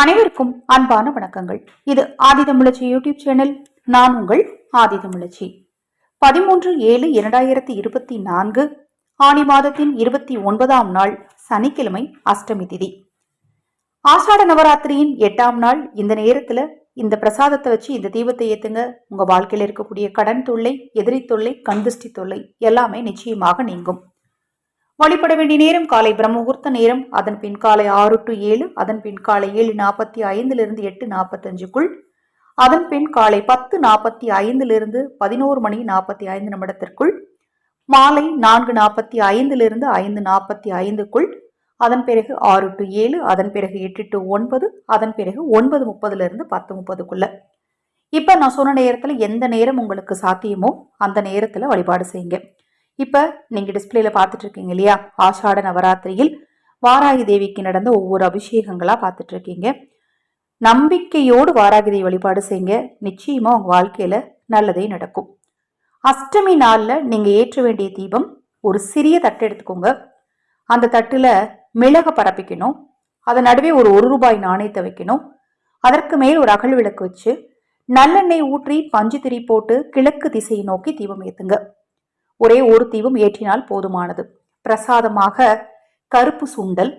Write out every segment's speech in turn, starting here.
அனைவருக்கும் அன்பான வணக்கங்கள். இது ஆதிதமிழச்சி யூடியூப் சேனல். நான் உங்கள் ஆதிதமிழச்சி பதிமூன்று ஏழு இரண்டாயிரத்தி இருபத்தி நான்கு ஆணி மாதத்தின் இருபத்தி ஒன்பதாம் நாள் சனிக்கிழமை அஷ்டமி திதி. ஆஷாட நவராத்திரியின் எட்டாம் நாள். இந்த நேரத்துல இந்த பிரசாதத்தை வச்சு இந்த தீபத்தை ஏத்துங்க. உங்க வாழ்க்கையில் இருக்கக்கூடிய கடன் தொல்லை எதிரி தொல்லை கண்திஷ்டி தொல்லை எல்லாமே நிச்சயமாக நீங்கும். வழிபட வேண்டிய நேரம் காலை பிரம்மமுகூர்த்த நேரம். அதன் பின் காலை ஆறு டு ஏழு அதன் பின் காலை ஏழு நாற்பத்தி ஐந்திலிருந்து எட்டு நாற்பத்தஞ்சுக்குள் அதன் பின் காலை பத்து நாற்பத்தி ஐந்திலிருந்து பதினோரு மணி நாற்பத்தி ஐந்து நிமிடத்திற்குள் மாலை நான்கு நாற்பத்தி ஐந்திலிருந்து ஐந்து நாற்பத்தி ஐந்துக்குள் அதன் பிறகு ஆறு டு ஏழு அதன் பிறகு எட்டு டு ஒன்பது அதன் பிறகு ஒன்பது முப்பதுலேருந்து பத்து முப்பதுக்குள்ள. இப்போ நான் சொன்ன நேரத்தில் எந்த நேரம் உங்களுக்கு சாத்தியமோ அந்த நேரத்தில் வழிபாடு செய்யுங்க. இப்போ நீங்கள் டிஸ்பிளேல பார்த்துட்டு இருக்கீங்க இல்லையா? ஆஷாட நவராத்திரியில் வாராகி தேவிக்கு நடந்த ஒவ்வொரு அபிஷேகங்களாக பார்த்துட்டு இருக்கீங்க நம்பிக்கையோடு வாராகி தேவி வழிபாடு செய்யுங்க. நிச்சயமாக உங்கள் வாழ்க்கையில் நல்லதே நடக்கும். அஷ்டமி நாளில் நீங்கள் ஏற்ற வேண்டிய தீபம் ஒரு சிறிய தட்டு எடுத்துக்கோங்க. அந்த தட்டில் மிளகை பரப்பிக்கணும். அதன் நடுவே ஒரு ஒரு ரூபாய் நாணயத்தை வைக்கணும் அதற்கு மேல் ஒரு அகல் விளக்கு வச்சு நல்லெண்ணெய் ஊற்றி பஞ்சு திரி போட்டு கிழக்கு திசையை நோக்கி தீபம் ஏற்றுங்க ஒரே ஒரு தீபம் ஏற்றினால் போதுமானது. பிரசாதமாக கருப்பு சுண்டல்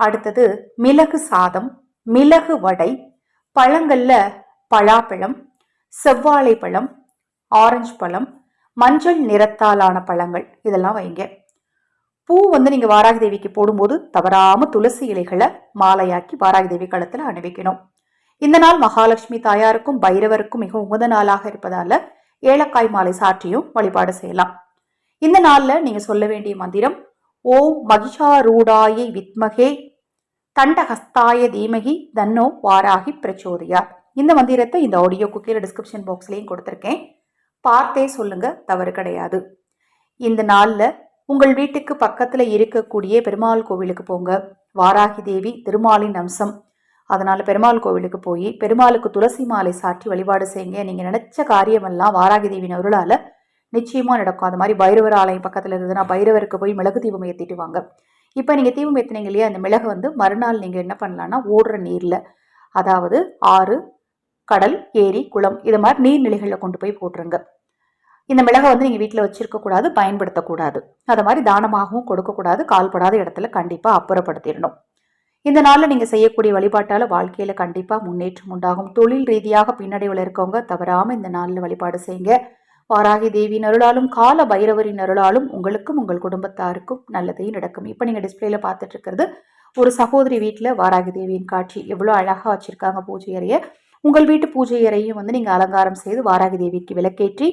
அடுத்தது மிளகு சாதம் மிளகு வடை பழங்களில் பலாப்பழம் செவ்வாழை பழம் ஆரஞ்சு பழம் மஞ்சள் நிறத்தாலான பழங்கள். இதெல்லாம் வைங்க. பூ வந்து நீங்கள் வாராகி தேவிக்கு போடும்போது தவறாமல் துளசி இலைகளை மாலையாக்கி வாராகி தேவி களத்தில் அணிவிக்கணும். இந்த நாள் மகாலட்சுமி தாயாருக்கும் பைரவருக்கும் மிக உகந்த நாளாக இருப்பதால் ஏலக்காய் மாலை சாற்றியும் வழிபாடு செய்யலாம். இந்த நாளில் நீங்கள் சொல்ல வேண்டிய மந்திரம் ஓம் மகிஷாரூடாயை வித்மகே தண்டஹஸ்தாய தீமகி தன்னோ வாராகி பிரச்சோதியார் இந்த மந்திரத்தை இந்த ஆடியோ கீழே டிஸ்கிரிப்ஷன் பாக்ஸ்லேயும் கொடுத்துருக்கேன். பார்த்தே சொல்லுங்க தவறு கிடையாது. இந்த நாளில் உங்கள் வீட்டுக்கு பக்கத்தில் இருக்கக்கூடிய பெருமாள் கோவிலுக்கு போங்க. வாராகி தேவி திருமாலின் அம்சம். அதனால் பெருமாள் கோவிலுக்கு போய் பெருமாளுக்கு துளசி மாலை சாற்றி வழிபாடு செய்யுங்க. நீங்கள் நினச்ச காரியமெல்லாம் வாராகி தேவியின் அருளால் நிச்சயமாக நடக்கும். அது மாதிரி பைரவர் ஆலயம் பக்கத்தில் இருந்ததுன்னா பைரவருக்கு போய் மிளகு தீபம் ஏற்றிட்டு வாங்க. இப்போ நீங்கள் தீபம் ஏற்றினீங்க இல்லையா அந்த மிளகு வந்து மறுநாள் நீங்கள் என்ன பண்ணலான்னா ஓடுற நீரில் அதாவது ஆறு கடல் ஏரி குளம் இது மாதிரி நீர்நிலைகளில் கொண்டு போய் போட்டுருங்க. இந்த மிளகை வந்து நீங்கள் வீட்டில் வச்சுருக்கக்கூடாது பயன்படுத்தக்கூடாது அதை மாதிரி தானமாகவும் கொடுக்கக்கூடாது கால்படாத இடத்துல கண்டிப்பாக அப்புறப்படுத்திடணும். இந்த நாளில் நீங்கள் செய்யக்கூடிய வழிபாட்டால் வாழ்க்கையில் கண்டிப்பாக முன்னேற்றம் உண்டாகும். தொழில் ரீதியாக பின்னடைவில் இருக்கவங்க தவறாமல் இந்த நாளில் வழிபாடு செய்யுங்க. வாராகி தேவியின் அருளாலும் கால பைரவரின் அருளாலும் உங்களுக்கும் உங்கள் குடும்பத்தாருக்கும் நல்லதையும் நடக்கும். இப்போ நீங்கள் டிஸ்பிளேல பார்த்துட்டு இருக்கிறது ஒரு சகோதரி வீட்டில் வாராகி தேவியின் காட்சி. எவ்வளோ அழகாக வச்சுருக்காங்க பூஜை அறையை. உங்கள் வீட்டு பூஜை அறையும் வந்து நீங்கள் அலங்காரம் செய்து வாராகி தேவிக்கு விளக்கேற்றி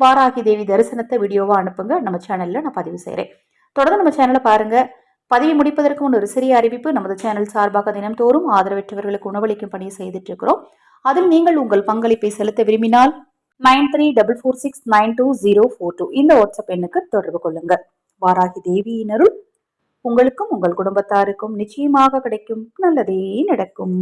வாராகி தேவி தரிசனத்தை வீடியோவாக அனுப்புங்க. நம்ம சேனலில் நான் பதிவு செய்கிறேன் தொடர்ந்து நம்ம சேனலை பாருங்கள் பதிவை முடிப்பதற்கு முன் ஒரு சிறிய அறிவிப்பு. நமது சேனல் சார்பாக தினம்தோறும் ஆதரவற்றவர்களுக்கு உணவளிக்கும் பணியை செய்துட்டு இருக்கிறோம் அதில் நீங்கள் உங்கள் பங்களிப்பை செலுத்த விரும்பினால் nine three double four six nine two zero four two இந்த வாட்ஸ்அப் எண்ணுக்கு தொடர்பு கொள்ளுங்கள். வாராகி தேவியினருள் உங்களுக்கும் உங்கள் குடும்பத்தாருக்கும் நிச்சயமாக கிடைக்கும் நல்லதே நடக்கும்.